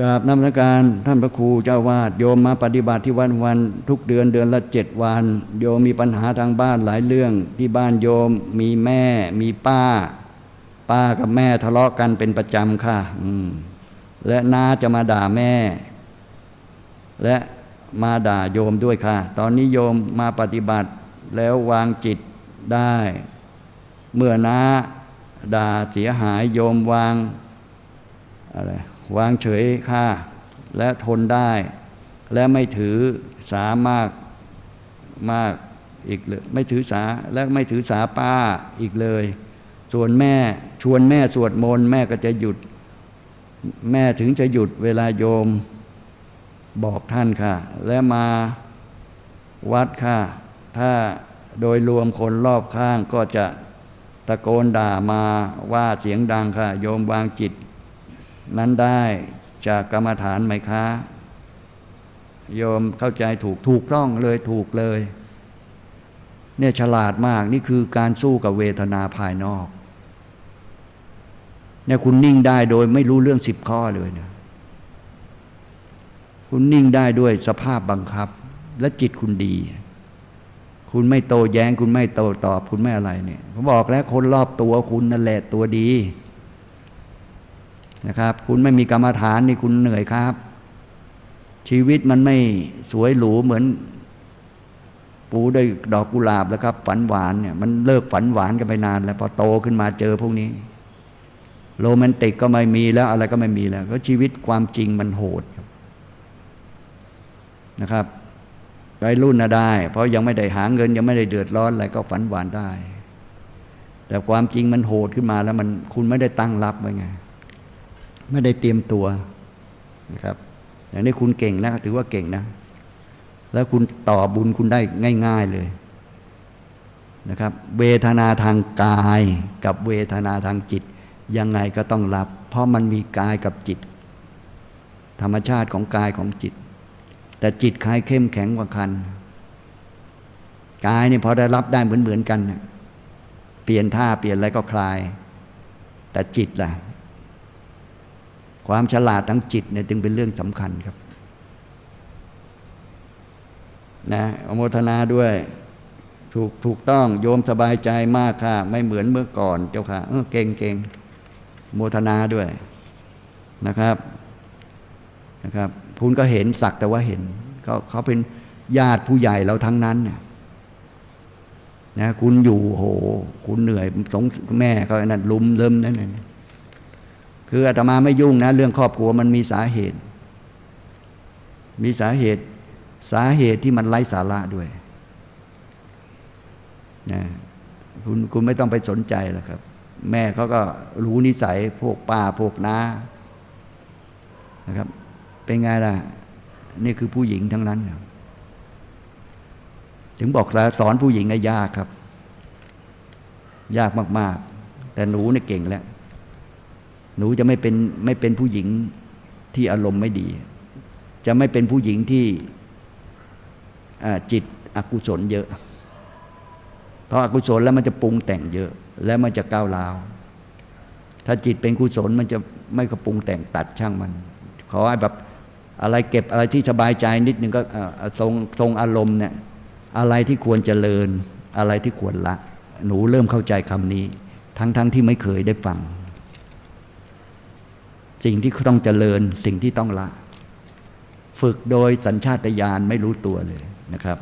กราบนมัสการท่านพระครูเจ้าวาดโยมมาปฏิบัติที่วันวันทุกเดือนเดือนละเจ็ดวัน โยมมีปัญหาทางบ้านหลายเรื่อง ที่บ้านโยมมีแม่ มีป้า ป้ากับแม่ทะเลาะกันเป็นประจำค่ะอืมและน้าจะมาด่าแม่ และมาด่าโยมด้วยค่ะ ตอนนี้โยมมาปฏิบัติแล้ววางจิตได้ เมื่อน้าด่าเสียหายโยมวางอะไร วางเฉยค่ะและทนได้ และไม่ถือสามากมากอีกเลยไม่ถือสาและไม่ถือสาป้าอีกเลย ส่วนแม่ชวนแม่สวดมนต์แม่ก็จะหยุด แม่ถึงจะหยุดเวลาโยมบอกท่านค่ะ และมาวัดค่ะ ถ้าโดยรวมคนรอบข้างก็จะตะโกนด่ามาว่าเสียงดังค่ะ โยมวางจิต นั้นได้จากกรรมฐานไหมคะ โยมเข้าใจถูกถูกต้องเลยถูกเลย เนี่ยฉลาดมากนี่คือการสู้กับเวทนาภายนอกเนี่ยคุณนิ่งได้โดยไม่รู้เรื่องสิบข้อเลยเนะคุณนิ่งได้ด้วยสภาพบังคับ และจิตคุณดี คุณไม่โตแย้ง คุณไม่โตตอบ คุณไม่อะไรเนี่ยผมบอกแล้วคนรอบตัวคุณนั่นแหละตัวดี นะครับ คุณไม่มีกรรมฐานนี่คุณเหนื่อยครับ ชีวิตมันไม่สวยหรูเหมือน ปูด้วยดอกกุหลาบแล้วครับ ฝันหวานเนี่ยมันเลิกฝันหวานกันไปนานแล้วพอโตขึ้นมาเจอพวกนี้ โรแมนติกก็ไม่มีแล้วอะไรก็ไม่มีแล้วเพราะชีวิตความจริงมันโหดครับนะครับวัยรุ่นน่ะได้ เพราะยังไม่ได้หาเงินยังไม่ได้เดือดร้อนอะไรก็ฝันหวานได้ แต่ความจริงมันโหดขึ้นมาแล้วมันคุณไม่ได้ตั้งรับไว้ไง ไม่ได้เตรียมตัวนะครับ อย่างนี้คุณเก่งนะถือว่าเก่งนะ แล้วคุณต่อบุญคุณได้ง่าย ๆเลยนะครับ เวทนาทางกายกับเวทนาทางจิต ยังไงก็ต้องรับ เพราะมันมีกายกับจิต ธรรมชาติของกายของจิต แต่จิตใครเข้มแข็งกว่ากันกายเนี่ยพอได้รับได้เหมือนเหมือนกัน เปลี่ยนท่าเปลี่ยนอะไรก็คลาย แต่จิตล่ะ ความฉลาดทั้งจิตเนี่ยจึงเป็นเรื่องสำคัญครับนะอโมทนาด้วยถูกถูกต้องโยมสบายใจมากค่ะ ไม่เหมือนเมื่อก่อนเจ้าค่ะเออเก่งเก่งโมทนาด้วยนะครับนะครับคุณก็เห็นสักแต่ว่าเห็นเขาเขาเป็นญาติผู้ใหญ่เราทั้งนั้นน่ะนะคุณอยู่โห คุณเหนื่อยสงแม่เขานั่นลุมเริ่มนั่นน่ะ คืออาตมาไม่ยุ่งนะ เรื่องครอบครัวมันมีสาเหตุ มีสาเหตุสาเหตุที่มันไร้สาระด้วยนะคุณคุณไม่ต้องไปสนใจหรอกครับ แม่เขาก็รู้นิสัยพวกป้าพวกน้านะครับ เป็นไงล่ะ นี่คือผู้หญิงทั้งนั้น ถึงบอกสอนผู้หญิงนะยากครับ ยากมาก ๆ แต่หนูเนี่ยเก่งแล้ว หนูจะไม่เป็นไม่เป็นผู้หญิงที่อารมณ์ไม่ดี จะไม่เป็นผู้หญิงที่จิตอกุศลเยอะ เพราะอากุศลแล้วมันจะปรุงแต่งเยอะ แล้วมันจะก้าวร้าวถ้าจิตเป็นกุศลมันจะไม่กระปรุงแต่งตัดช่างมัน ขอให้แบบอะไรเก็บอะไรที่สบายใจนิดนึงก็ทรงทรงอารมณ์เนี่ยอะไรที่ควรเจริญ อะไรที่ควรละ หนูเริ่มเข้าใจคำนี้ ทั้งๆทที่ไม่เคยได้ฟัง สิ่งที่ต้องเจริญสิ่งที่ต้องละ ฝึกโดยสัญชาตญาณไม่รู้ตัวเลยนะครับ